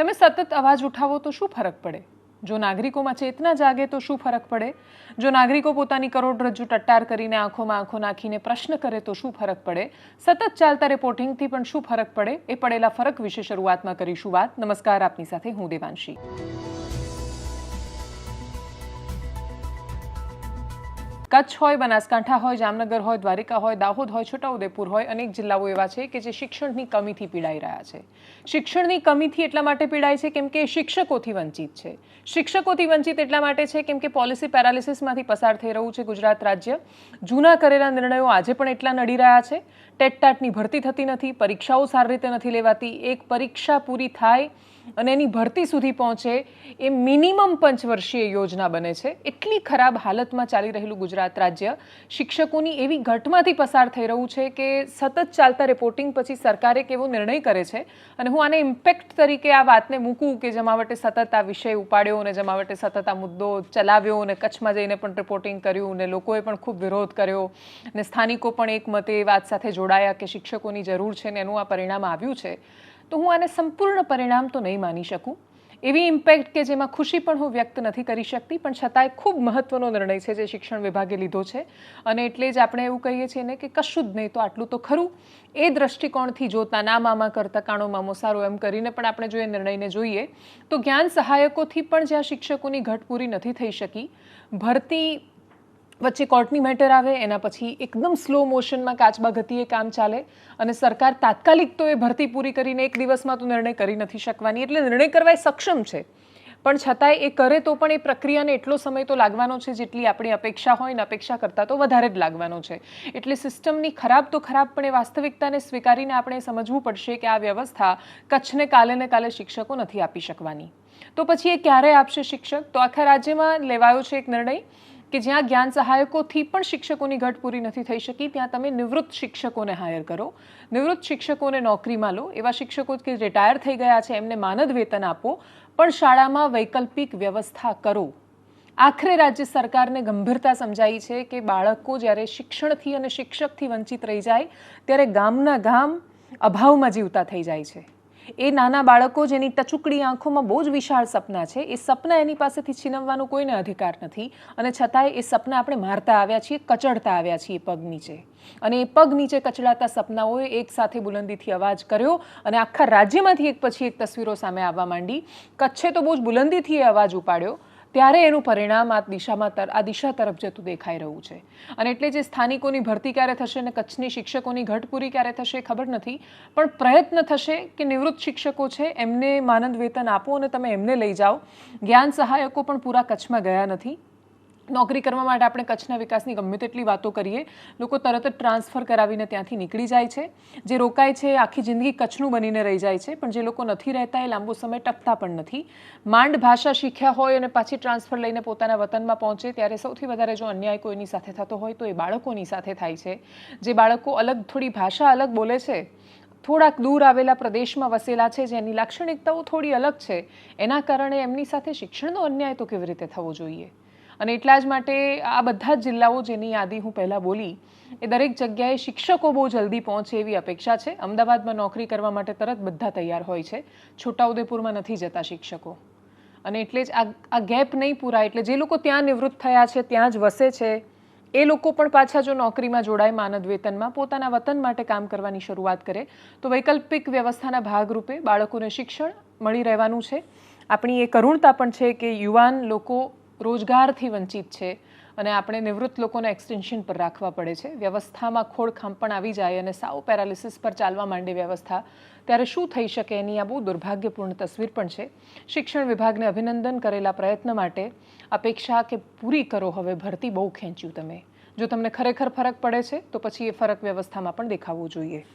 તમે સતત અવાજ ઉઠાવો તો શું ફરક પડે? જો નાગરિકોમાં ચેતના જાગે તો શું ફરક પડે? જો નાગરિકો પોતાની કરોડરજ્જુ ટટ્ટાર કરીને આંખોમાં આંખો નાખીને પ્રશ્ન કરે તો શું ફરક પડે? સતત ચાલતા રિપોર્ટિંગથી પણ શું ફરક પડે? એ પડેલા ફરક વિશે શરૂઆતમાં કરીશું વાત. નમસ્કાર, આપની સાથે હું દેવાંશી. કચ્છ હોય, બનાસકાંઠા હોય, જામનગર હોય, દ્વારિકા હોય, દાહોદ હોય, છોટાઉદેપુર હોય, અનેક જિલ્લાઓ એવા છે કે જે શિક્ષણની કમીથી પીડાઈ રહ્યા છે. શિક્ષણની કમીથી એટલા માટે પીડાય છે કેમ કે શિક્ષકોથી વંચિત છે. શિક્ષકોથી વંચિત એટલા માટે છે કેમ કે પોલિસી પેરાલિસિસમાંથી પસાર થઈ રહ્યું છે ગુજરાત રાજ્ય. જૂના કરેલા નિર્ણયો આજે પણ એટલા નડી રહ્યા છે. ટેટટાટની ભરતી થતી નથી, પરીક્ષાઓ સારી રીતે નથી લેવાતી, એક પરીક્ષા પૂરી થાય અને એની ભરતી સુધી પહોંચે એ મિનિમમ પંચવર્ષીય યોજના બને છે. એટલી ખરાબ હાલતમાં ચાલી રહેલું ગુજરાત રાજ્ય, શિક્ષકોની એવી ઘટમાંથી પસાર થઈ રહ્યું છે કે સતત ચાલતા રિપોર્ટિંગ પછી સરકાર એક એવો નિર્ણય કરે છે અને હું આને ઇમ્પેક્ટ તરીકે આ વાતને મૂકું કે જમાવટે સતત આ વિષય ઉપાડ્યો અને જમાવટે સતત આ મુદ્દો ચલાવ્યો અને કચ્છમાં જઈને પણ રિપોર્ટિંગ કર્યું અને લોકોએ પણ ખૂબ વિરોધ કર્યો અને સ્થાનિકો પણ એક મતે એ વાત સાથે જોડાયા કે શિક્ષકોની જરૂર છે ને એનું આ પરિણામ આવ્યું છે, તો હું આને સંપૂર્ણ પરિણામ તો નહીં માની શકું. એવી ઇમ્પેક્ટ કે જેમાં ખુશી પણ હું વ્યક્ત નથી કરી શકતી, પણ છતાંય ખૂબ મહત્વનો નિર્ણય છે જે શિક્ષણ વિભાગે લીધો છે. અને એટલે જ આપણે એવું કહીએ છીએ ને કે કશું જ નહીં તો આટલું તો ખરું. એ દ્રષ્ટિકોણથી જોતા ના મામા કરતા, કાણો મામો સારો એમ કરીને પણ આપણે જો એ નિર્ણયને જોઈએ, તો જ્ઞાન સહાયકોથી પણ જ્યાં શિક્ષકોની ઘટ પૂરી નથી થઈ શકી, ભરતી વચ્ચે કોર્ટની મેટર આવે, એના પછી એકદમ સ્લો મોશનમાં કાચબા ગતિએ કામ ચાલે અને સરકાર તાત્કાલિક તો એ ભરતી પૂરી કરીને એક દિવસમાં તો નિર્ણય કરી નથી શકવાની, એટલે નિર્ણય કરવા સક્ષમ છે. પણ છતાંય એ કરે તો પણ એ પ્રક્રિયાને એટલો સમય તો લાગવાનો છે જેટલી આપણી અપેક્ષા હોય ને અપેક્ષા કરતાં તો વધારે જ લાગવાનો છે. એટલે સિસ્ટમની ખરાબ તો ખરાબ, પણ એ વાસ્તવિકતાને સ્વીકારીને આપણે સમજવું પડશે કે આ વ્યવસ્થા કચ્છને કાલે ને કાલે શિક્ષકો નથી આપી શકવાની. તો પછી એ ક્યારે આપશે શિક્ષક? તો આખા રાજ્યમાં લેવાયો છે એક નિર્ણય. કે જ્યાં જ્ઞાન સહાયકોથી પણ શિક્ષકોની ઘટ પૂરી નથી થઈ શકી, ત્યાં તમે નિવૃત્ત શિક્ષકોને હાયર કરો. નિવૃત્ત શિક્ષકોને નોકરીમાં લો. એવા શિક્ષકો કે રિટાયર થઈ ગયા છે, એમને માનદ વેતન આપો, પણ શાળામાં વૈકલ્પિક વ્યવસ્થા કરો. આખરે રાજ્ય સરકારને ગંભીરતા સમજાઈ છે કે બાળકો જ્યારે શિક્ષણથી અને શિક્ષકથી વંચિત રહી જાય, ત્યારે ગામના ગામ અભાવમાં જીવતા થઈ જાય છે. એ નાના બાળકો જેની ટચુકડી આંખોમાં બહુ જ વિશાળ સપના છે. એ સપના એની પાસેથી છીનવવાનો કોઈને અધિકાર નથી. અને છતાંય એ સપના આપણે મારતા આવ્યા છીએ, કચડતા આવ્યા છીએ પગ નીચે. અને એ પગ નીચે કચડાતા સપનાઓએ એક સાથે બુલંદીથી અવાજ કર્યો અને આખા રાજ્યમાંથી એક પછી એક તસવીરો સામે આવવા માંડી. કચ્છે તો બહુ જ બુલંદીથી એ અવાજ ઉપાડ્યો. ત્યારે એનું પરિણામ આ દિશામાં આ દિશા તરફ જતું દેખાઈ રહ્યું છે. અને એટલે જે સ્થાનિકોની ભરતી ક્યારે થશે અને કચ્છની શિક્ષકોની ઘટ પૂરી ક્યારે થશે ખબર નથી. પણ પ્રયત્ન થશે કે નિવૃત્ત શિક્ષકો છે એમને માનદ વેતન આપો અને તમે એમને લઈ જાઓ. જ્ઞાન સહાયકો પણ પૂરા કચ્છમાં ગયા નથી. નોકરી કરવા માટે આપણે કચ્છના વિકાસની ગમે તેટલી વાતો કરીએ, લોકો તરત જ ટ્રાન્સફર કરાવીને ત્યાંથી નીકળી જાય છે. જે રોકાય છે આખી જિંદગી કચ્છનું બનીને રહી જાય છે, પણ જે લોકો નથી રહેતા એ લાંબો સમય ટકતા પણ નથી. માંડ ભાષા શીખ્યા હોય અને પાછી ટ્રાન્સફર લઈને પોતાના વતનમાં પહોંચે, ત્યારે સૌથી વધારે જો અન્યાય કોઈની સાથે થતો હોય તો એ બાળકોની સાથે થાય છે. જે બાળકો અલગ થોડી ભાષા અલગ બોલે છે, થોડાક દૂર આવેલા પ્રદેશમાં વસેલા છે, જેની લાક્ષણિકતાઓ થોડી અલગ છે, એના કારણે એમની સાથે શિક્ષણનો અન્યાય તો કેવી રીતે થવો જોઈએ? અને એટલા જ માટે આ બધા જ જિલ્લાઓ જેની યાદી હું પહેલાં બોલી, એ દરેક જગ્યાએ શિક્ષકો બહુ જલ્દી પહોંચે એવી અપેક્ષા છે. અમદાવાદમાં નોકરી કરવા માટે તરત બધા તૈયાર હોય છે. છોટાઉદેપુરમાં નથી જતા શિક્ષકો. અને એટલે જ આ આ ગેપ નહીં પૂરાય, એટલે જે લોકો ત્યાં નિવૃત્ત થયા છે, ત્યાં જ વસે છે, એ લોકો પણ પાછા જો નોકરીમાં જોડાય માનદ વેતનમાં, પોતાના વતન માટે કામ કરવાની શરૂઆત કરે, તો વૈકલ્પિક વ્યવસ્થાના ભાગરૂપે બાળકોને શિક્ષણ મળી રહેવાનું છે. આપણી એ કરુણતા પણ છે કે યુવાન લોકો રોજગારથી વંચિત છે અને આપણે નિવૃત્ત લોકોને એક્સટેન્શન પર રાખવા પડે છે. વ્યવસ્થામાં ખોળખામ પણ આવી જાય અને સાવ પેરાલિસિસ પર ચાલવા માંડે વ્યવસ્થા. ત્યારે શું થઈ શકે એની આ બહુ દુર્ભાગ્યપૂર્ણ તસવીર પણ છે. શિક્ષણ વિભાગને અભિનંદન કરેલા પ્રયત્ન માટે અપેક્ષા કે પૂરી કરો, હવે ભરતી બહુ ખેંચ્યું તમે. જો તમને ખરેખર ફરક પડે છે, તો પછી એ ફરક વ્યવસ્થામાં પણ દેખાવો જોઈએ.